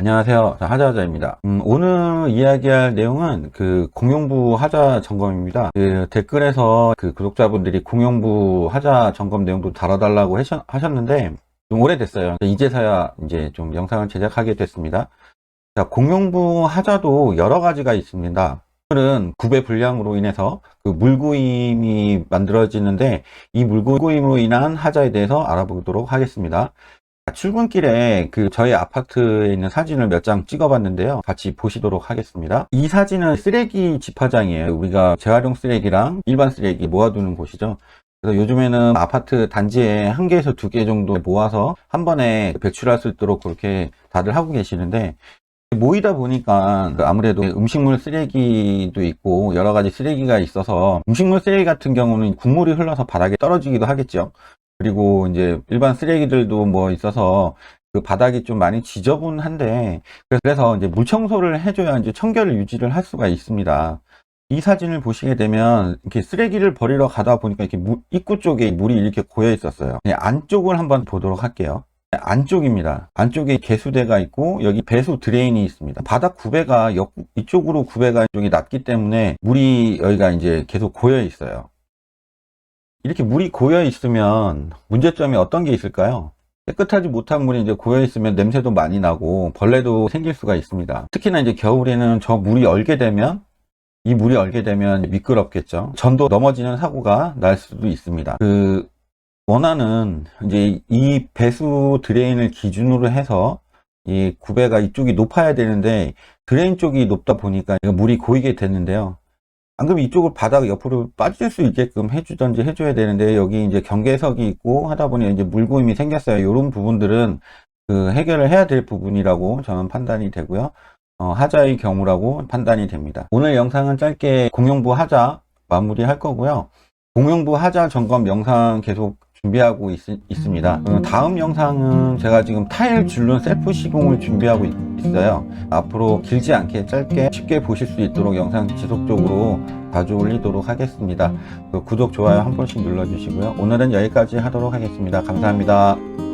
안녕하세요. 자, 하자하자입니다. 음, 오늘 이야기할 내용은 그 공용부 하자 점검입니다. 그 댓글에서 그 구독자분들이 공용부 하자 점검 내용도 달아달라고 하셨, 하셨는데 좀 오래됐어요. 이제서야 이제 좀 영상을 제작하게 됐습니다. 자, 공용부 하자도 여러 가지가 있습니다. 오늘은 구배 불량으로 인해서 그 물구임이 만들어지는데 이 물구임으로 인한 하자에 대해서 알아보도록 하겠습니다. 출근길에 그 저희 아파트에 있는 사진을 몇 장 찍어봤는데요. 같이 보시도록 하겠습니다. 이 사진은 쓰레기 집화장이에요. 우리가 재활용 쓰레기랑 일반 쓰레기 모아두는 곳이죠. 그래서 요즘에는 아파트 단지에 한 개에서 두 개 정도 모아서 한 번에 배출할 수 있도록 그렇게 다들 하고 계시는데 모이다 보니까 아무래도 음식물 쓰레기도 있고 여러 가지 쓰레기가 있어서 음식물 쓰레기 같은 경우는 국물이 흘러서 바닥에 떨어지기도 하겠죠. 그리고 이제 일반 쓰레기들도 뭐 있어서 그 바닥이 좀 많이 지저분한데 그래서 이제 물 청소를 해줘야 이제 청결을 유지를 할 수가 있습니다. 이 사진을 보시게 되면 이렇게 쓰레기를 버리러 가다 보니까 이렇게 물- 입구 쪽에 물이 이렇게 고여 있었어요. 네, 안쪽을 한번 보도록 할게요. 네, 안쪽입니다. 안쪽에 개수대가 있고 여기 배수 드레인이 있습니다. 바닥 구배가 옆 이쪽으로 구배가 이쪽이 낮기 때문에 물이 여기가 이제 계속 고여 있어요. 이렇게 물이 고여 있으면 문제점이 어떤 게 있을까요? 깨끗하지 못한 물이 이제 고여 있으면 냄새도 많이 나고 벌레도 생길 수가 있습니다. 특히나 이제 겨울에는 저 물이 얼게 되면 이 물이 얼게 되면 미끄럽겠죠. 전도 넘어지는 사고가 날 수도 있습니다. 그 원하는 이제 이 배수 드레인을 기준으로 해서 이 구배가 이쪽이 높아야 되는데 드레인 쪽이 높다 보니까 물이 고이게 됐는데요. 안 그러면 이쪽을 바닥 옆으로 빠질 수 있게끔 해주던지 해줘야 되는데 여기 이제 경계석이 있고 하다 보니 이제 물고임이 생겼어요. 이런 부분들은 그 해결을 해야 될 부분이라고 저는 판단이 되고요. 어, 하자의 경우라고 판단이 됩니다. 오늘 영상은 짧게 공용부 하자 마무리할 거고요. 공용부 하자 점검 영상 계속 준비하고 있, 습니다 다음 영상은 제가 지금 타일 줄눈 셀프 시공을 준비하고 있, 있어요. 앞으로 길지 않게 짧게 쉽게 보실 수 있도록 영상 지속적으로 자주 올리도록 하겠습니다. 그 구독, 좋아요 한 번씩 눌러주시고요. 오늘은 여기까지 하도록 하겠습니다. 감사합니다.